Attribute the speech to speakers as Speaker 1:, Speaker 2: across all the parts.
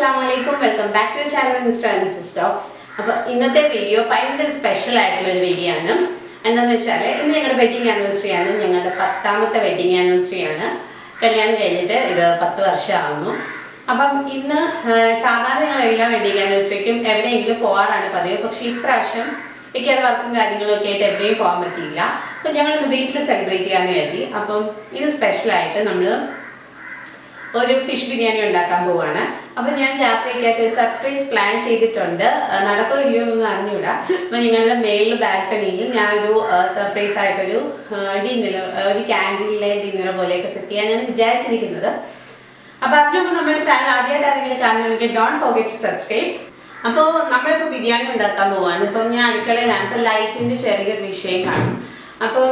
Speaker 1: അസ്സാം വലൈക്കും welcome back to channel mister and talks അപ്പോൾ ഇന്നത്തെ വീഡിയോ ഭയങ്കര സ്പെഷ്യൽ ആയിട്ടുള്ള ഒരു വീഡിയോ ആണ്. എന്താണെന്ന് വെച്ചാൽ ഇന്ന് ഞങ്ങളുടെ വെഡിങ് ആനിവേഴ്സറി ആണ്. ഞങ്ങളുടെ പത്താമത്തെ വെഡിങ് ആനിവേഴ്സറി ആണ്. കല്യാണം കഴിഞ്ഞിട്ട് ഇത് പത്ത് വർഷമാകുന്നു അപ്പം ഇന്ന് സാധാരണ ഞങ്ങൾ എല്ലാ വെഡിങ് ആനിവേഴ്സറിക്കും എവിടെയെങ്കിലും പോകാറാണ് പതിവ്. പക്ഷേ ഇപ്രാവശ്യം മിക്കവാറും വർക്കും കാര്യങ്ങളും ഒക്കെ ആയിട്ട് എവിടെയും പോകാൻ പറ്റിയില്ല. അപ്പോൾ ഞങ്ങൾ ഇന്ന് വീട്ടിൽ സെലിബ്രേറ്റ് ചെയ്യാമെന്ന് കരുതി. അപ്പം ഇത് സ്പെഷ്യലായിട്ട് നമ്മൾ ഒരു ഫിഷ് ബിരിയാണി ഉണ്ടാക്കാൻ പോവാണ്. അപ്പം ഞാൻ രാത്രിക്കൊക്കെ സർപ്രൈസ് പ്ലാൻ ചെയ്തിട്ടുണ്ട്. നടക്കോ ഇല്ലയോ എന്നൊന്നും അറിഞ്ഞൂടാ. അപ്പം ഞങ്ങളുടെ മേളിൽ ബാൽക്കണിയിൽ ഞാനൊരു സർപ്രൈസ് ആയിട്ടൊരു ഡിന്നർ ഒരു ക്യാൻഡിലെ ഡിന്നർ പോലെയൊക്കെ സെറ്റ് ചെയ്യാൻ ഞാൻ വിചാരിച്ചിരിക്കുന്നത്. അപ്പോൾ അതിനുമ്പോൾ നമ്മുടെ ചാനൽ ആദ്യമായിട്ട് ആരെങ്കിലും കാണുന്നെങ്കിൽ ഡോണ്ട് ഫോർഗെറ്റ് ടു സബ്സ്ക്രൈബ് അപ്പോൾ നമ്മളിപ്പോൾ ബിരിയാണി ഉണ്ടാക്കാൻ പോവാണ്. ഇപ്പം ഞാൻ അടുക്കളയിലാണ് ഇപ്പം ലൈറ്റിന്റെ ചെറിയൊരു വിഷയം കാണും. അപ്പം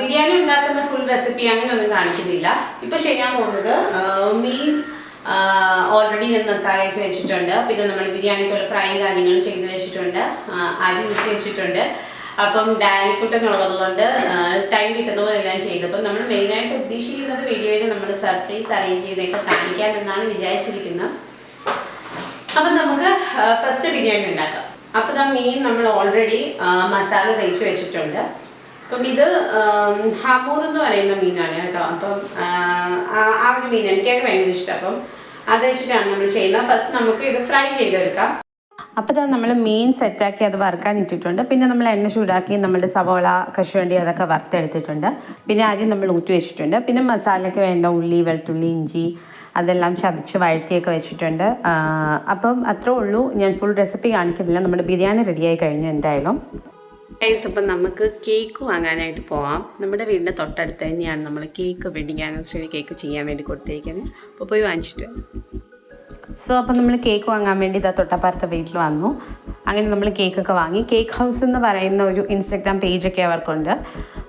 Speaker 1: ബിരിയാണി ഉണ്ടാക്കുന്ന ഫുൾ റെസിപ്പി അങ്ങനെ ഒന്നും കാണിക്കുന്നില്ല. ഇപ്പം ചെയ്യാൻ പോകുന്നത് മീൻ ഓൾറെഡി ഇത് മസാല വെച്ച് വെച്ചിട്ടുണ്ട്. പിന്നെ നമ്മൾ ബിരിയാണിക്കുള്ള ഫ്രൈയും കാര്യങ്ങളും ചെയ്ത് വെച്ചിട്ടുണ്ട്. അരി ഊറ്റി വെച്ചിട്ടുണ്ട് അപ്പം ഡയറി ഫുഡ് എന്നുള്ളത് കൊണ്ട് ടൈം കിട്ടുന്ന പോലെ എല്ലാം ചെയ്തപ്പോൾ നമ്മൾ മെയിനായിട്ട് ഉദ്ദേശിക്കുന്നത് വീഡിയോയിൽ നമ്മൾ സർപ്രൈസ് അറേഞ്ച് ചെയ്തൊക്കെ കാണിക്കാമെന്നാണ് വിചാരിച്ചിരിക്കുന്നത്. അപ്പം നമുക്ക് ഫസ്റ്റ് ബിരിയാണി ഉണ്ടാക്കാം. അപ്പം ഇതാ മീൻ നമ്മൾ ഓൾറെഡി മസാല തയ്ച്ച് വെച്ചിട്ടുണ്ട്. അപ്പം ഇത് ഹാമൂർ എന്ന് പറയുന്ന മീനാണ് കേട്ടോ. അപ്പം ആ ഒരു മീൻ എനിക്കൊക്കെ ഭയങ്കര ഇഷ്ടം. അപ്പം അത് വെച്ചിട്ടാണ് നമ്മൾ ചെയ്യുന്നത്. ഫസ്റ്റ് നമുക്ക് ഇത് ഫ്രൈ ചെയ്തെടുക്കാം. അപ്പോൾ ഇതാ നമ്മൾ മീൻ സെറ്റാക്കി അത് വറുക്കാൻ ഇട്ടിട്ടുണ്ട്. പിന്നെ നമ്മൾ എണ്ണ ചൂടാക്കി നമ്മുടെ സവോള കശുവണ്ടി അതൊക്കെ വറുത്തെടുത്തിട്ടുണ്ട്. പിന്നെ ആദ്യം നമ്മൾ ഊറ്റി വെച്ചിട്ടുണ്ട്. പിന്നെ മസാലയ്ക്ക് വേണ്ട ഉള്ളി വെളുത്തുള്ളി ഇഞ്ചി അതെല്ലാം ചതച്ച് വഴറ്റിയൊക്കെ വെച്ചിട്ടുണ്ട്. അപ്പം അത്രേ ഉള്ളൂ. ഞാൻ ഫുൾ റെസിപ്പി കാണിക്കുന്നില്ല. നമ്മുടെ ബിരിയാണി റെഡിയായി കഴിഞ്ഞു എന്തായാലും. ഗൈസ് അപ്പം നമുക്ക് കേക്ക് വാങ്ങാനായിട്ട് പോവാം. നമ്മുടെ വീടിന്റെ തൊട്ടടുത്ത് തന്നെയാണ് നമ്മൾ കേക്ക് വെഡിങ് ആനിവേഴ്സറി കേക്ക് ചെയ്യാൻ വേണ്ടി കൊടുത്തിരിക്കുന്നത്. അപ്പോൾ പോയി വാങ്ങിച്ചിട്ട്. സോ അപ്പം നമ്മൾ കേക്ക് വാങ്ങാൻ വേണ്ടി ഇതാ തൊട്ടപ്പുറത്തെ വീട്ടിൽ വന്നു. അങ്ങനെ നമ്മൾ കേക്കൊക്കെ വാങ്ങി. കേക്ക് ഹൗസ് എന്ന് പറയുന്ന ഒരു ഇൻസ്റ്റഗ്രാം പേജൊക്കെ അവർക്കുണ്ട്.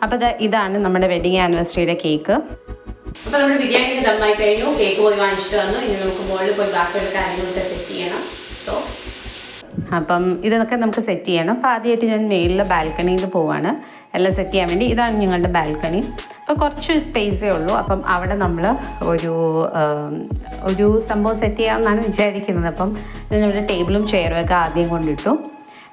Speaker 1: അപ്പോൾ ഇതാ ഇതാണ് നമ്മുടെ വെഡിങ് ആനിവേഴ്സറിയുടെ കേക്ക് അപ്പോൾ നമ്മുടെ ബിരിയാണി ദമ്മായി കഴിഞ്ഞു. കേക്ക് പോയി വാങ്ങിച്ചിട്ട് വന്നു. ഇനി നമുക്ക് മുകളിൽ പോയി ബാക്കിയുള്ള കാര്യങ്ങളൊക്കെ സെറ്റ് ചെയ്യണം. സോ അപ്പം ഇതൊക്കെ നമുക്ക് സെറ്റ് ചെയ്യണം. അപ്പോൾ ആദ്യമായിട്ട് ഞാൻ മേളിലെ ബാൽക്കണിയിൽ പോവാണ്. എല്ലാം സെറ്റ് ചെയ്യാൻ വേണ്ടി ഇതാണ് ഞങ്ങളുടെ ബാൽക്കണി. അപ്പോൾ കുറച്ച് സ്പേസേ ഉള്ളൂ. അപ്പം അവിടെ നമ്മൾ ഒരു ഒരു സംഭവം സെറ്റ് ചെയ്യാമെന്നാണ് വിചാരിക്കുന്നത്. അപ്പം ഞാൻ നമ്മുടെ ടേബിളും ചെയറും ഒക്കെ ആദ്യം കൊണ്ടിട്ടു.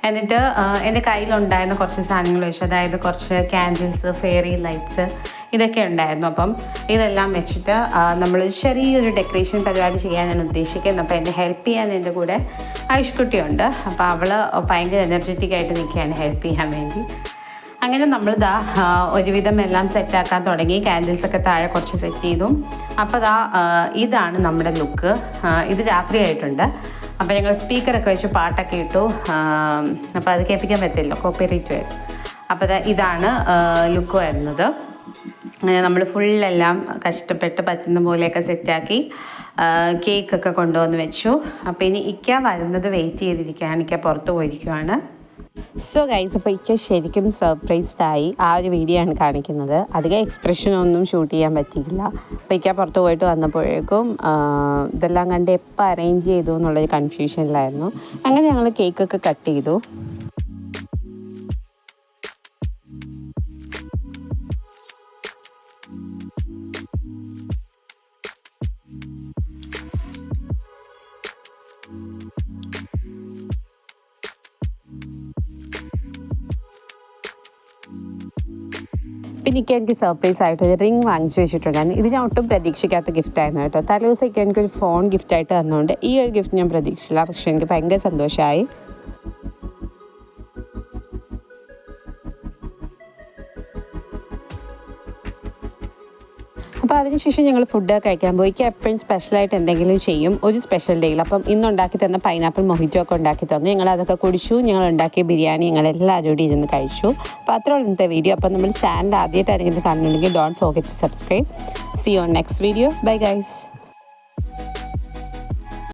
Speaker 1: എന്നിട്ട് എന്റെ കയ്യിലുണ്ടായിരുന്ന കുറച്ച് സാധനങ്ങൾ വെച്ചു. അതായത് കുറച്ച് ക്യാൻഡിൽസ് ഫെയറി ലൈറ്റ്സ് ഇതൊക്കെ ഉണ്ടായിരുന്നു. അപ്പം ഇതെല്ലാം വെച്ചിട്ട് നമ്മൾ ചെറിയൊരു ഡെക്കറേഷൻ പരിപാടി ചെയ്യാനാണ് ഉദ്ദേശിക്കുന്നത്. അപ്പോൾ എന്നെ ഹെൽപ്പ് ചെയ്യാൻ എന്റെ കൂടെ ആയുഷ്കുട്ടിയുണ്ട് അപ്പോൾ അവൾ ഭയങ്കര എനർജറ്റിക് ആയിട്ട് നിൽക്കുകയാണ് ഹെൽപ്പ് ചെയ്യാൻ വേണ്ടി. അങ്ങനെ നമ്മൾ ദാ ഒരുവിധം എല്ലാം സെറ്റാക്കാൻ തുടങ്ങി. ക്യാൻഡിൽസൊക്കെ താഴെ കുറച്ച് സെറ്റ് ചെയ്തു. അപ്പോൾ ദാ ഇതാണ് നമ്മുടെ ലുക്ക് ഇത് രാത്രിയായിട്ടുണ്ട് അപ്പോൾ ഞങ്ങൾ സ്പീക്കറൊക്കെ വെച്ച് പാട്ടൊക്കെ ഇട്ടു. അപ്പോൾ അത് കേൾപ്പിക്കാൻ പറ്റില്ല കോപ്പിറൈറ്റ് വരും. അപ്പോൾ ഇതാണ് ലുക്ക് വരുന്നത്. അങ്ങനെ നമ്മൾ ഫുള്ളെല്ലാം കഷ്ടപ്പെട്ട് പറ്റുന്ന പോലെയൊക്കെ സെറ്റാക്കി കേക്കൊക്കെ കൊണ്ടുവന്ന് വെച്ചു. അപ്പോൾ ഇനി ഇക്ക വരുന്നത് വെയിറ്റ് ചെയ്തിരിക്കുകയാണ്. ഇക്ക പുറത്ത് പോയിരിക്കുവാണ്. സോ ഗൈസ് അപ്പോൾ ഇക്ക ശരിക്കും സർപ്രൈസ്ഡ് ആയി. ആ ഒരു വീഡിയോ ആണ് കാണിക്കുന്നത്. അധികം എക്സ്പ്രഷനൊന്നും ഷൂട്ട് ചെയ്യാൻ പറ്റിയില്ല. അപ്പോൾ ഇക്ക പുറത്ത് പോയിട്ട് വന്നപ്പോഴേക്കും ഇതെല്ലാം കണ്ട് എപ്പോൾ അറേഞ്ച് ചെയ്തു എന്നുള്ളൊരു കൺഫ്യൂഷനിലായിരുന്നു അങ്ങനെ ഞങ്ങൾ കേക്കൊക്കെ കട്ട് ചെയ്തു. പിന്നെ എനിക്ക് എനിക്ക് സർപ്രൈസ് ആയിട്ട് ഒരു റിംഗ് വാങ്ങിച്ചു വെച്ചിട്ടുണ്ടായിരുന്നു ഇത് ഞാൻ ഒട്ടും പ്രതീക്ഷിക്കാത്ത ഗിഫ്റ്റ് ആയിരുന്നു കേട്ടോ. തലേദിവസമൊക്കെ എനിക്കൊരു ഫോൺ ഗിഫ്റ്റായിട്ട് തന്നുകൊണ്ട് ഈ ഒരു ഗിഫ്റ്റ് ഞാൻ പ്രതീക്ഷിച്ചില്ല. പക്ഷേ എനിക്ക് ഭയങ്കര സന്തോഷമായി അപ്പോൾ അതിനുശേഷം ഞങ്ങൾ ഫുഡ് കഴിക്കാൻ പോയി. എപ്പോഴും സ്പെഷ്യലായിട്ട് എന്തെങ്കിലും ചെയ്യും. ഒരു സ്പെഷ്യൽ ഡേയിൽ അപ്പം ഇന്ന് ഉണ്ടാക്കി തന്ന പൈനാപ്പിൾ മൊഹിറ്റോ ഒക്കെ ഉണ്ടാക്കി തന്നു. ഞങ്ങൾ അതൊക്കെ കുടിച്ചു. ഞങ്ങൾ ഉണ്ടാക്കിയ ബിരിയാണി ഞങ്ങൾ എല്ലാവരും കൂടി ഇരുന്ന് കഴിച്ചു. അപ്പോൾ അത്ര ഇന്നത്തെ വീഡിയോ അപ്പം നമ്മൾ ചാനൽ ആദ്യമായിട്ട് ആരെങ്കിലും കാണുന്നുണ്ടെങ്കിൽ don't forget to subscribe see on next video bye guys